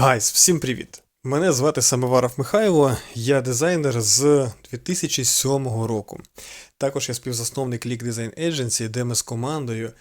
Гайс, всім привіт! Мене звати Самоваров Михайло, я дизайнер з 2007 року. Також я співзасновник Leak Design Agency, де ми з командою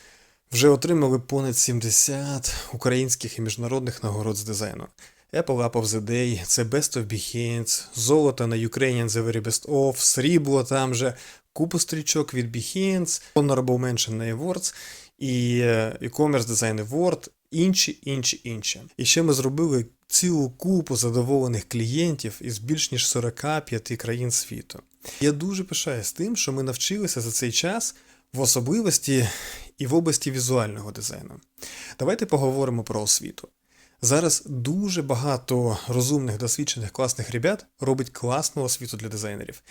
вже отримали понад 70 українських і міжнародних нагород з дизайну. Apple App of the Day, це Best of Behance, золото на Ukrainian The Very Best Of, срібло там же, купу стрічок від Behance, Honorable Mention на Awards і е, e-commerce Design Award, інші, інші, інші. І ще ми зробили цілу купу задоволених клієнтів із більш ніж 45 країн світу. Я дуже пишаюсь тим, що ми навчилися за цей час в особливості і в області візуального дизайну. Давайте поговоримо про освіту. Зараз дуже багато розумних, досвідчених, класних ребят робить класну освіту для дизайнерів.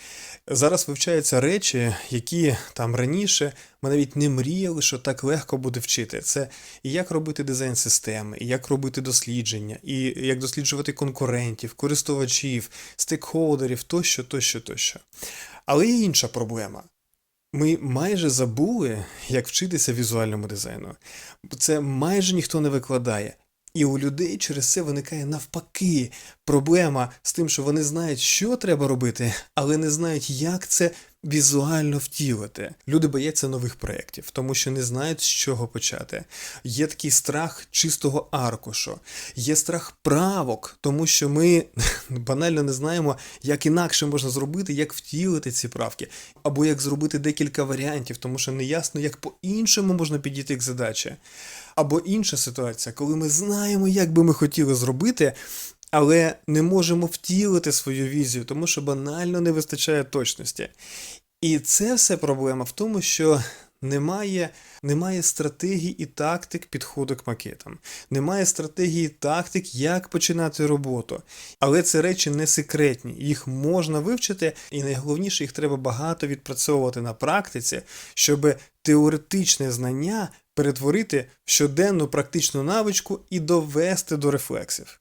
Зараз вивчаються речі, які там раніше ми навіть не мріяли, що так легко буде вчити. Це і як робити дизайн системи, і як робити дослідження, і як досліджувати конкурентів, користувачів, стейкхолдерів тощо, тощо, тощо. Але є інша проблема. Ми майже забули, як вчитися візуальному дизайну. Це майже ніхто не викладає. І у людей через це виникає навпаки проблема з тим, що вони знають, що треба робити, але не знають, як це візуально втілити. Люди бояться нових проєктів, тому що не знають, з чого почати. Є такий страх чистого аркушу, є страх правок, тому що ми банально не знаємо, як інакше можна зробити, як втілити ці правки, або як зробити декілька варіантів, тому що не ясно, як по-іншому можна підійти к задачі. Або інша ситуація, коли ми знаємо, як би ми хотіли зробити, але не можемо втілити свою візію, тому що банально не вистачає точності. І це все проблема в тому, що немає, немає стратегій і тактик підходу к макетам, немає стратегії і тактик, як починати роботу. Але це речі не секретні, їх можна вивчити, і найголовніше, їх треба багато відпрацьовувати на практиці, щоб теоретичне знання перетворити в щоденну практичну навичку і довести до рефлексів.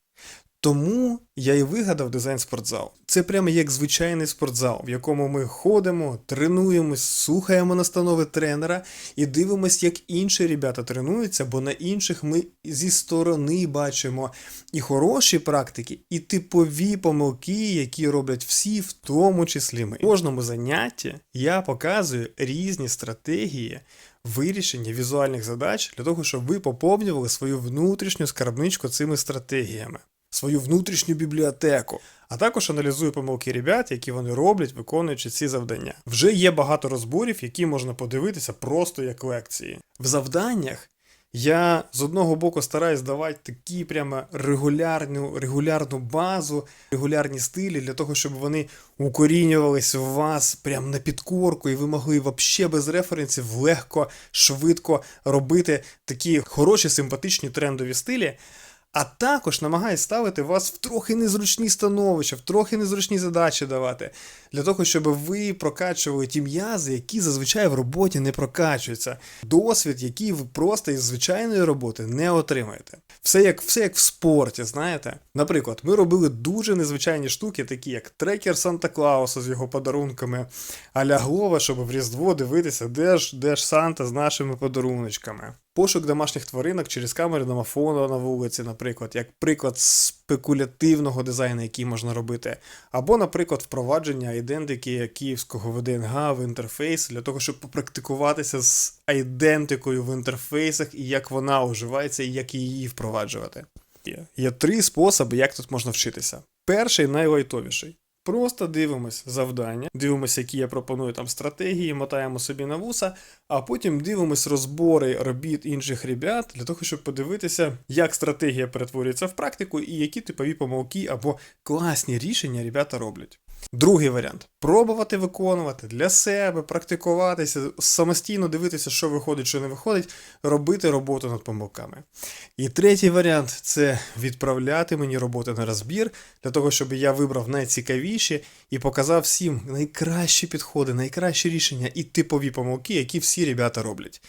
Тому я і вигадав дизайн спортзал. Це прямо як звичайний спортзал, в якому ми ходимо, тренуємось, слухаємо настанови тренера і дивимося, як інші ребята тренуються, бо на інших ми зі сторони бачимо і хороші практики, і типові помилки, які роблять всі, в тому числі ми. В кожному занятті я показую різні стратегії. Вирішення візуальних задач для того, щоб ви поповнювали свою внутрішню скарбничку цими стратегіями свою внутрішню бібліотеку, а також аналізую помилки ребят, які вони роблять, виконуючи ці завдання. Вже є багато розборів, які можна подивитися просто як лекції. В завданнях я з одного боку стараюсь давати такі прямо регулярну, регулярну базу, регулярні стилі для того, щоб вони укорінювались в вас прямо на підкорку, і ви могли взагалі без референсів легко, швидко робити такі хороші, симпатичні трендові стилі. А також намагаюсь ставити вас в трохи незручні становища, в трохи незручні задачі давати, для того, щоб ви прокачували ті м'язи, які зазвичай в роботі не прокачуються. Досвід, який ви просто із звичайної роботи не отримаєте. Все як все як в спорті, знаєте. Наприклад, ми робили дуже незвичайні штуки, такі як трекер Санта Клауса з його подарунками, а Глова, щоб в Різдво дивитися, де ж де ж Санта з нашими подаруночками. Пошук домашніх тваринок через камери домофону на вулиці, наприклад, як приклад спекулятивного дизайну, який можна робити, або, наприклад, впровадження айдентики київського ВДНГ в інтерфейс для того, щоб попрактикуватися з айдентикою в інтерфейсах і як вона уживається, і як її впроваджувати. Є три способи, як тут можна вчитися. Перший найлайтовіший. Просто дивимось завдання, дивимося, які я пропоную там стратегії, мотаємо собі на вуса, а потім дивимось розбори робіт інших ребят для того, щоб подивитися, як стратегія перетворюється в практику і які типові помилки або класні рішення ребята роблять. Другий варіант пробувати виконувати для себе, практикуватися, самостійно дивитися, що виходить, що не виходить, робити роботу над помилками. І третій варіант це відправляти мені роботи на розбір, для того, щоб я вибрав найцікавіші і показав всім найкращі підходи, найкращі рішення і типові помилки, які всі ребята роблять.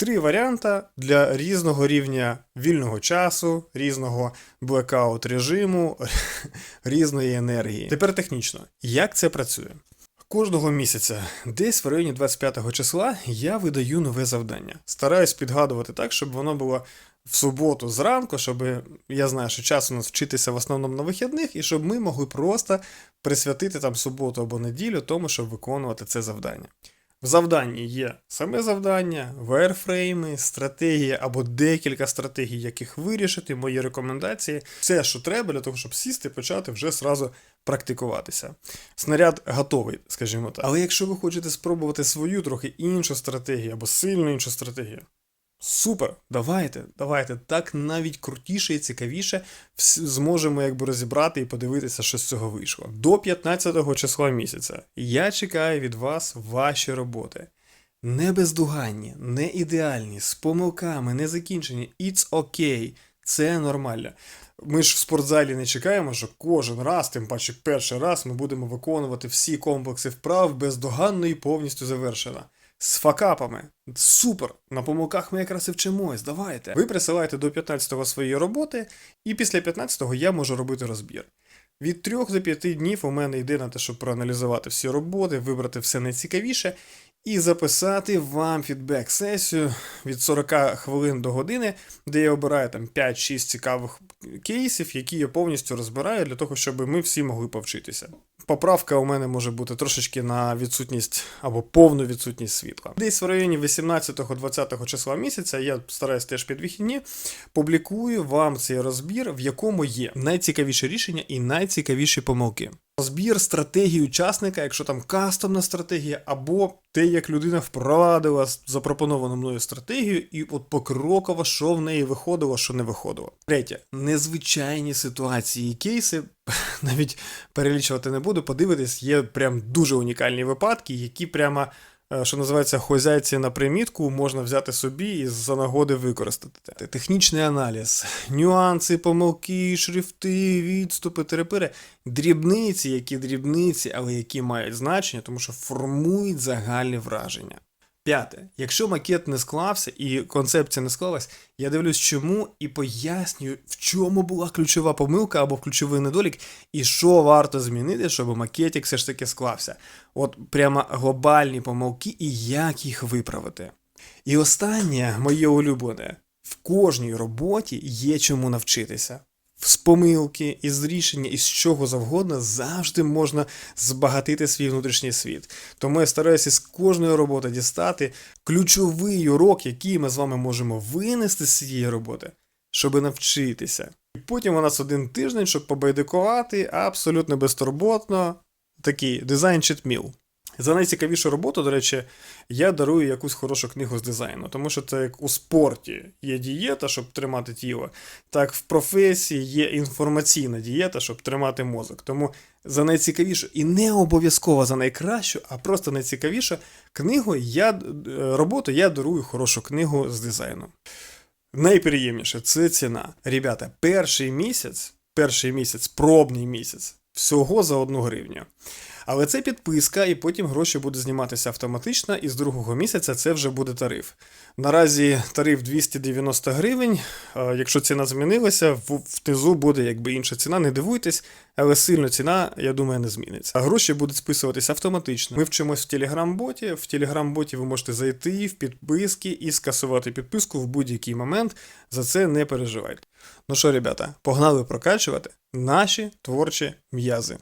Три варіанти для різного рівня вільного часу, різного блекаут режиму, різної енергії. Тепер технічно, як це працює? Кожного місяця, десь в районі 25 числа, я видаю нове завдання. Стараюсь підгадувати так, щоб воно було в суботу зранку, щоб я знаю, що час у нас вчитися в основному на вихідних, і щоб ми могли просто присвятити там суботу або неділю тому, щоб виконувати це завдання. В завданні є саме завдання, вайрфрейми, стратегії або декілька стратегій, яких вирішити, мої рекомендації. Все, що треба для того, щоб сісти почати вже сразу практикуватися. Снаряд готовий, скажімо так. Але якщо ви хочете спробувати свою трохи іншу стратегію або сильно іншу стратегію, Супер, давайте, давайте. Так навіть крутіше і цікавіше зможемо якби розібрати і подивитися, що з цього вийшло. До 15 числа місяця я чекаю від вас ваші роботи. Не бездуганні, не ідеальні, з помилками, не закінчені. It's okay. Це нормально. Ми ж в спортзалі не чекаємо, що кожен раз, тим паче перший раз, ми будемо виконувати всі комплекси вправ бездоганно і повністю завершено. З факапами. Супер! На помилках ми якраз і вчимось. Давайте. Ви присилаєте до 15-го свої роботи, і після 15-го я можу робити розбір. Від 3 до 5 днів у мене йде на те, щоб проаналізувати всі роботи, вибрати все найцікавіше і записати вам фідбек-сесію від 40 хвилин до години, де я обираю там 5-6 цікавих кейсів, які я повністю розбираю для того, щоб ми всі могли повчитися. Поправка у мене може бути трошечки на відсутність або повну відсутність світла. Десь в районі 18-20 числа місяця я стараюсь теж під вихідні, публікую вам цей розбір, в якому є найцікавіші рішення і найцікавіші помилки. Розбір стратегії учасника, якщо там кастомна стратегія, або те, як людина впровадила запропоновану мною стратегію, і от покроково, що в неї виходило, що не виходило. Третє, незвичайні ситуації і кейси, навіть перелічувати не буду, подивитись, є прям дуже унікальні випадки, які прямо. Е, Що називається хозяйці на примітку, можна взяти собі і за нагоди використати. Технічний аналіз, нюанси, помилки, шрифти, відступи, терепири, дрібниці, які дрібниці, але які мають значення, тому що формують загальне враження. П'яте. Якщо макет не склався і концепція не склалась, я дивлюсь, чому і пояснюю, в чому була ключова помилка або ключовий недолік, і що варто змінити, щоб макетик все ж таки склався. От прямо глобальні помилки і як їх виправити. І останнє, моє улюблене, в кожній роботі є чому навчитися. З помилки, із рішення, із чого завгодно завжди можна збагатити свій внутрішній світ. Тому я стараюся з кожної роботи дістати ключовий урок, який ми з вами можемо винести з цієї роботи, щоб навчитися. І потім у нас один тиждень, щоб побайдикувати абсолютно безтурботно такий дизайн читміл. За найцікавішу роботу, до речі, я дарую якусь хорошу книгу з дизайну, тому що це як у спорті є дієта, щоб тримати тіло, так в професії є інформаційна дієта, щоб тримати мозок. Тому за найцікавішу і не обов'язково за найкращу, а просто найцікавішу книгу я е, роботу я дарую хорошу книгу з дизайну. Найприємніше це ціна. Ребята, перший місяць, перший місяць, пробний місяць, всього за одну гривню. Але це підписка, і потім гроші будуть зніматися автоматично, і з другого місяця це вже буде тариф. Наразі тариф 290 гривень. Е, Якщо ціна змінилася, внизу буде якби інша ціна, не дивуйтесь, але сильно ціна, я думаю, не зміниться. А гроші будуть списуватися автоматично. Ми вчимось в Телеграм-боті. В Телеграм-боті ви можете зайти в підписки і скасувати підписку в будь-який момент. За це не переживайте. Ну що, ребята, погнали прокачувати наші творчі м'язи.